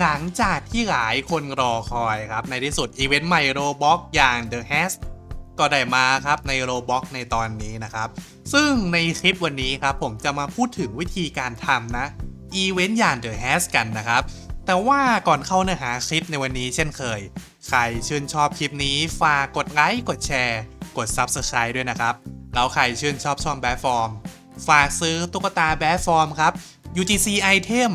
หลังจากที่หลายคนรอคอยครับ ในที่สุดอีเวนต์ใหม่โรบ็อกอย่าง The h a s ก็ได้มาครับในโรบ็อกในตอนนี้นะครับ ซึ่งในคลิปวันนี้ครับผมจะมาพูดถึงวิธีการทำนะอีเวนต์อย่าง The h a s กันนะครับ แต่ว่าก่อนเข้าเนื้อหาคลิปในวันนี้เช่นเคย ใครชื่นชอบคลิปนี้ฝากกดไลค์กดแชร์กด Subscribe ด้วยนะครับแล้วใครชื่นชอบช่องแบฟอร์มฝากซื้อตุ๊กตาแบฟอร์มครับ UGC Item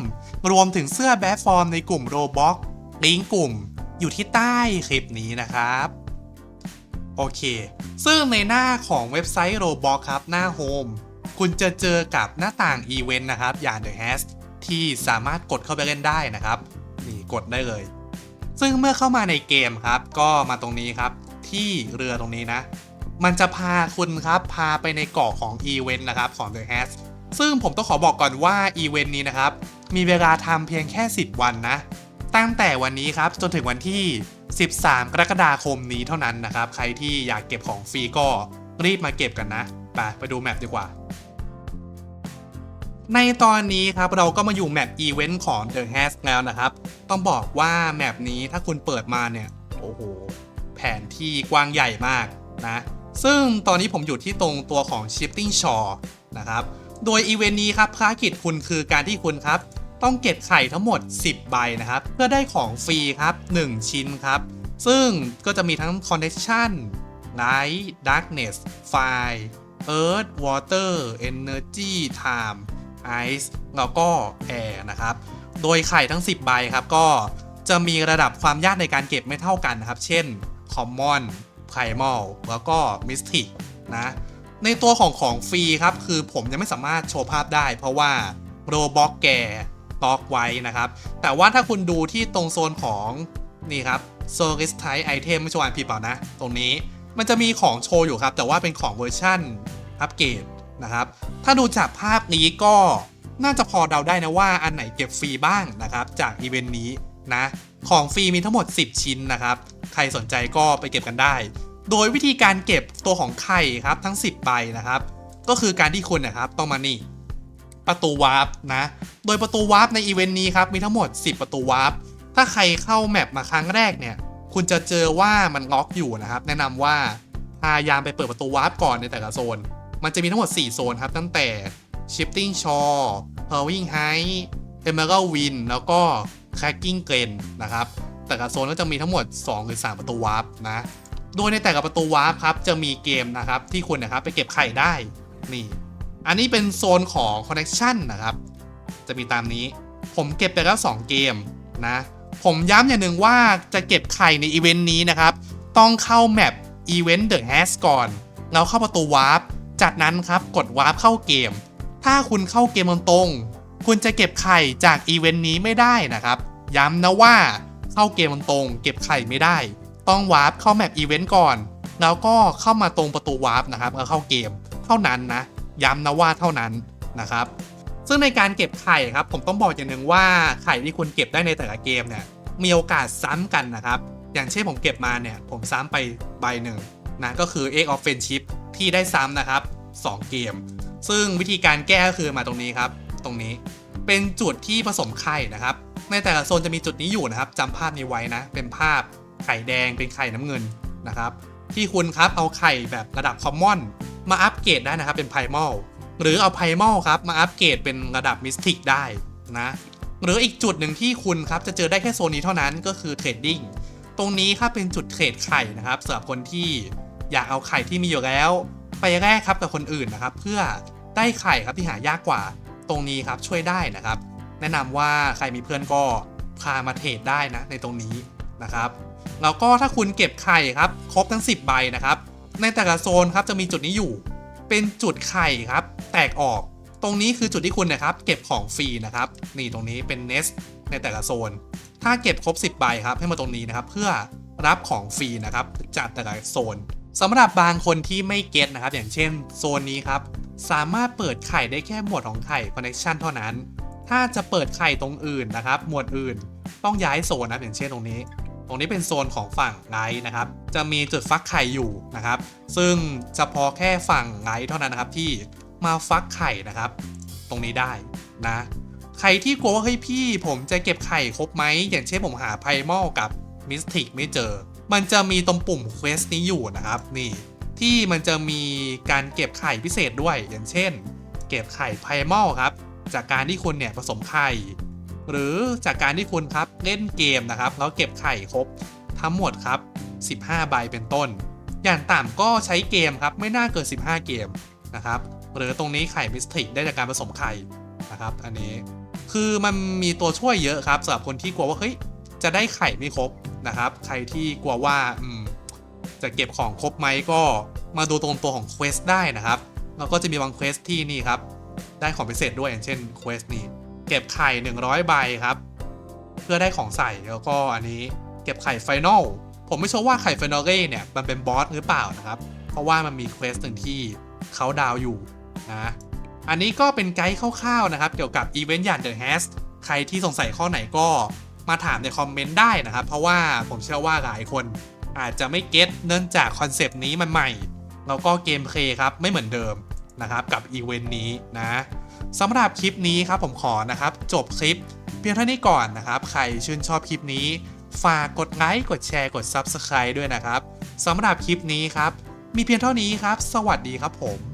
รวมถึงเสื้อแบทฟอร์มในกลุ่ม Roblox ลิงก์กลุ่มอยู่ที่ใต้คลิปนี้นะครับ โอเค ซึ่งในหน้าของเว็บไซต์ Roblox ครับหน้าโฮมคุณจะเจอกับหน้าต่างอีเวนต์นะครับ อย่าง The Has ที่สามารถกดเข้าไปเล่นได้นะครับ นี่กดได้เลย ซึ่งเมื่อเข้ามาในเกมครับ ก็มาตรงนี้ครับ ที่เรือตรงนี้นะ มันจะพาคุณครับพาไปในเกาะของอีเวนต์นะครับของ The Has ซึ่งผมต้องขอบอกก่อนว่าอีเวนต์นี้นะครับ มีเวลาทำเพียงแค่ 10 วันนะ ตั้งแต่วันนี้ครับจนถึงวันที่ 13 กรกฎาคมนี้เท่านั้นนะครับ ใครที่อยากเก็บของฟรีก็รีบมาเก็บกันนะไปไปดูแมปดีกว่า ในตอนนี้ครับเราก็มาอยู่แมปอีเวนต์ของ The h a s แล้วนะครับ ต้องบอกว่าแมปนี้ถ้าคุณเปิดมาเนี่ยโอ้โหแผนที่กว้างใหญ่มากนะ ซึ่งตอนนี้ผมอยู่ที่ตรงตัวของ Shifting Shore นะครับ โดยอีเวนต์นี้ครับภารกิจคุณคือการที่คุณครับ ต้องเก็บไข่ทั้งหมด 10 ใบนะครับ เพื่อได้ของฟรีครับ 1 ชิ้นครับ ซึ่งก็จะมีทั้ง Connection Light Darkness Fire Earth Water Energy Time Ice แล้วก็ Air นะครับ โดยไข่ทั้ง 10 ใบครับ ก็จะมีระดับความยากในการเก็บไม่เท่ากันนะครับ เช่น Common Primal แล้วก็ Mystic นะ ในตัวของของฟรีครับ คือผมยังไม่สามารถโชว์ภาพได้ เพราะว่าโรบ็อกแกต็อกไว้นะครับ แต่ว่าถ้าคุณดูที่ตรงโซนของนี่ครับ s o l i s t y p e Item ไม่ใช่วนผิดเปล่านะ ตรงนี้มันจะมีของโชว์อยู่ครับ แต่ว่าเป็นของเวอร์ชั่นอัปเกรดนะครับ ถ้าดูจากภาพนี้ก็น่าจะพอเดาได้นะว่าอันไหนเก็บฟรีบ้างนะครับ จากอีเวนต์นี้นะ ของฟรีมีทั้งหมด 10 ชิ้นนะครับ ใครสนใจก็ไปเก็บกันได้ โดยวิธีการเก็บตัวของไข่ครับทั้ง 10ใบนะครับ ก็คือการที่คุณนะครับต้องมานี่ประตูวาร์ปนะ โดยประตูวาร์ปในอีเวนต์นี้ครับมีทั้งหมด 10 ประตูวาร์ปถ้าใครเข้าแมปมาครั้งแรกเนี่ย คุณจะเจอว่ามันล็อกอยู่นะครับ แนะนำว่าพยายามไปเปิดประตูวาร์ปก่อนในแต่ละโซน มันจะมีทั้งหมด 4 โซนครับ ตั้งแต่ Shifting Shore p e r w i n g Height Emerald Wind แล้วก็ Cracking Glen นะครับ แต่ละโซนก็จะมีทั้งหมด 2 หรือ 3 ประตูวาร์ปนะ โดยในแต่ละประตูวาร์ปครับจะมีเกมนะครับที่คุณนะครับไปเก็บไข่ได้นี่ อันนี้เป็นโซนของ Connection นะครับ จะมีตามนี้ ผมเก็บไปแล้ว 2 เกมนะ ผมย้ำอย่างหนึ่งว่าจะเก็บไข่ในอีเวนต์นี้นะครับ ต้องเข้าแมปอีเวนต์ The Has ก่อน แล้วเข้าประตูวาร์ปจากนั้นครับกดวาร์ปเข้าเกม ถ้าคุณเข้าเกมตรงๆคุณจะเก็บไข่จากอีเวนต์นี้ไม่ได้นะครับ ย้ำนะว่าเข้าเกมตรงๆเก็บไข่ไม่ได้ ต้องวาร์ปเข้าแมปอีเวนต์ก่อน แล้วก็เข้ามาตรงประตูวาร์ปนะครับแล้วเข้าเกมเท่านั้นนะ ย้ำนะว่าเท่านั้นนะครับ ซึ่งในการเก็บไข่ครับ ผมต้องบอกอย่างหนึ่งว่าไข่ที่คุณเก็บได้ในแต่ละเกมเนี่ยมีโอกาสซ้ำกันนะครับ อย่างเช่นผมเก็บมาเนี่ยผมซ้ำไปใบหนึ่งนะก็คือ Egg of Friendship ที่ได้ซ้ำนะครับ 2 เกม ซึ่งวิธีการแก้ก็คือมาตรงนี้ครับ ตรงนี้เป็นจุดที่ผสมไข่นะครับ ในแต่ละโซนจะมีจุดนี้อยู่นะครับจำภาพนี้ไว้นะ เป็นภาพ ไข่แดงเป็นไข่น้ำเงินนะครับ ที่คุณครับเอาไข่แบบระดับคอมมอนมาอัปเกรดได้นะครับเป็นไพมอลหรือเอาไพมอลครับมาอัปเกรดเป็นระดับมิสติกได้นะหรืออีกจุดหนึ่งที่คุณครับจะเจอได้แค่โซนนี้เท่านั้นก็คือเทรดดิ้งตรงนี้ครับเป็นจุดเทรดไข่นะครับสำหรับคนที่อยากเอาไข่ที่มีอยู่แล้ว ไปแลกครับกับคนอื่นนะครับ เพื่อได้ไข่ครับที่หายากกว่า ตรงนี้ครับช่วยได้นะครับ แนะนำว่าใครมีเพื่อนก็พามาเทรดได้นะในตรงนี้นะครับ แล้วก็ถ้าคุณเก็บไข่ครับครบทั้ง 10 ใบนะครับ ในแต่ละโซนครับจะมีจุดนี้อยู่ เป็นจุดไข่ครับ แตกออก ตรงนี้คือจุดที่คุณนะครับ เก็บของฟรีนะครับ นี่ตรงนี้เป็นเนสในแต่ละโซน ถ้าเก็บครบ 10 ใบครับ ให้มาตรงนี้นะครับ เพื่อรับของฟรีนะครับจากแต่ละโซนสำหรับบางคนที่ไม่เก็ตนะครับ อย่างเช่นโซนนี้ครับ สามารถเปิดไข่ได้แค่หมวดของไข่ Connection เท่านั้น ถ้าจะเปิดไข่ตรงอื่นนะครับ หมวดอื่น ต้องย้ายโซนนะอย่างเช่นตรงนี้ ตรงนี้เป็นโซนของฝั่งไลท์นะครับ จะมีจุดฟักไข่อยู่นะครับ ซึ่งเฉพาะแค่ฝั่งไลท์เท่านั้นนะครับที่มาฟักไข่นะครับ ตรงนี้ได้นะ ใครที่กลัวว่าเฮ้ยพี่ ผมจะเก็บไข่ครบไหมอย่างเช่นผมหาไพมอลกับมิสติกไม่เจอ มันจะมีตรงปุ่มเควสนี้อยู่นะครับนี่ที่มันจะมีการเก็บไข่พิเศษด้วยอย่างเช่น เก็บไข่ไพมอลครับ จากการที่คุณเนี่ยผสมไข่ หรือจากการที่คุณครับเล่นเกมนะครับแล้วเก็บไข่ครบทั้งหมดครับ 15 ใบเป็นต้น อย่างต่ำก็ใช้เกมครับไม่น่าเกิน 15 เกมนะครับหรือตรงนี้ไข่มิสติกได้จากการผสมไข่นะครับอันนี้คือมันมีตัวช่วยเยอะครับสำหรับคนที่กลัวว่าเฮ้ยจะได้ไข่ไม่ครบนะครับใครที่กลัวว่าอืมจะเก็บของครบไหมก็มาดูตรงตัวของเควสได้นะครับแล้วก็จะมีบางเควสที่นี่ครับได้ของพิเศษด้วยอย่างเช่นเควสนี้ เก็บไข่ 100 ใบครับ เพื่อได้ของใส่แล้วก็อันนี้เก็บไข่ไฟนอลผมไม่ชัวร์ว่าไข่ไฟนอลเล่เนี่ยมันเป็นบอสหรือเปล่านะครับ เพราะว่ามันมีเควสหนึ่งที่เขาดาวอยู่นะอันนี้ก็เป็นไกด์คร่าวๆนะครับ เกี่ยวกับอีเวนต์อย่าง The h a s ใครที่สงสัยข้อไหนก็มาถามในคอมเมนต์ได้นะครับ เพราะว่าผมเชื่อว่าหลายคนอาจจะไม่เก็ตเนื่องจากคอนเซปต์นี้มันใหม่ แล้วก็เกมเพลย์ครับไม่เหมือนเดิม นะครับกับอีเวนต์นี้นะสำหรับคลิปนี้ครับผมขอนะครับจบคลิปเพียงเท่านี้ก่อนนะครับ ใครชื่นชอบคลิปนี้ ฝากกดไลค์กดแชร์กด Subscribe ด้วยนะครับสำหรับคลิปนี้ครับ มีเพียงเท่านี้ครับ สวัสดีครับผม